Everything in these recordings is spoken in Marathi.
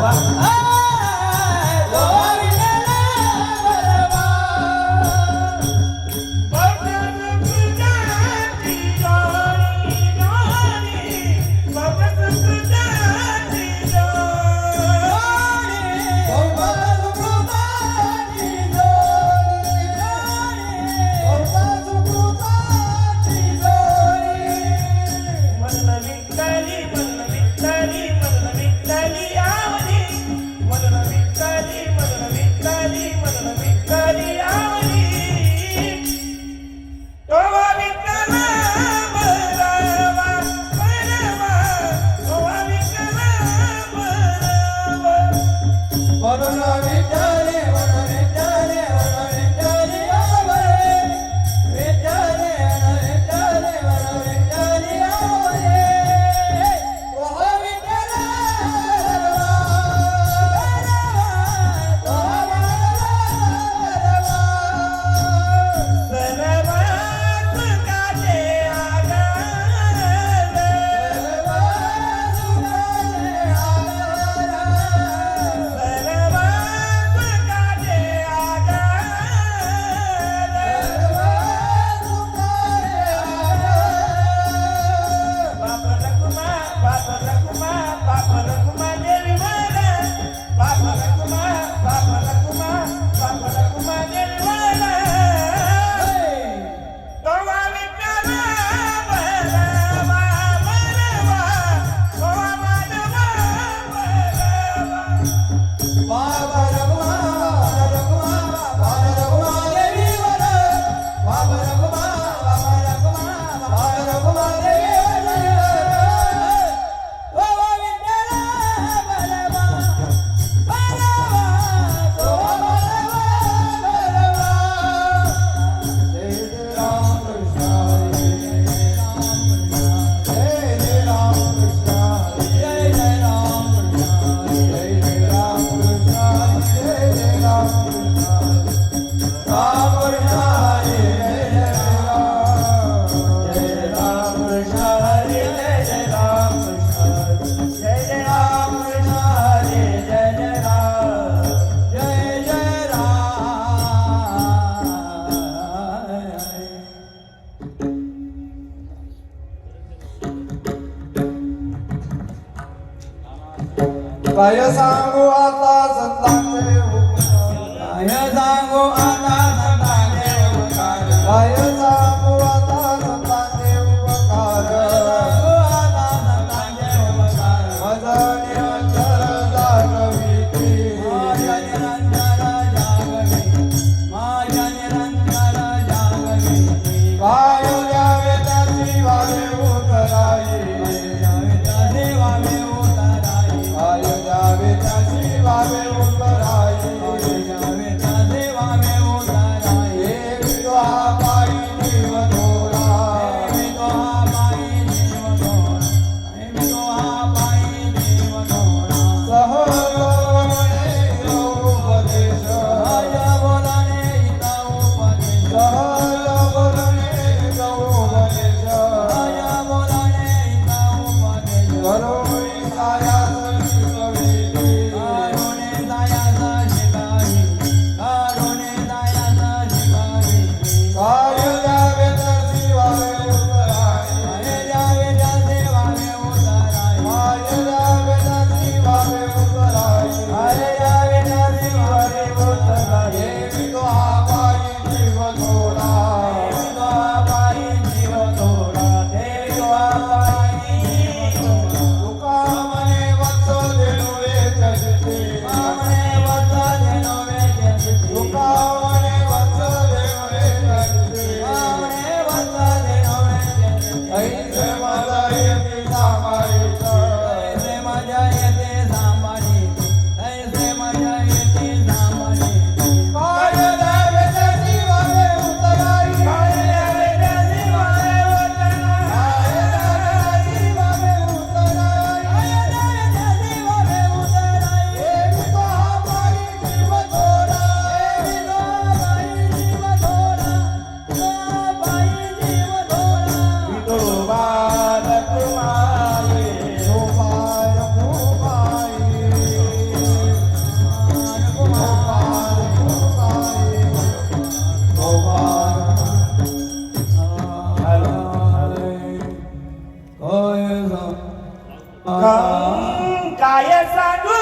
¡Ah! काय सांगू आता संतांचे काय सांगू आता संतांचे काय Ave Maria. काय सांगू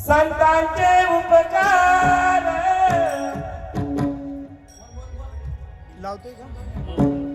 संतांचे उपकार. लावतोय का?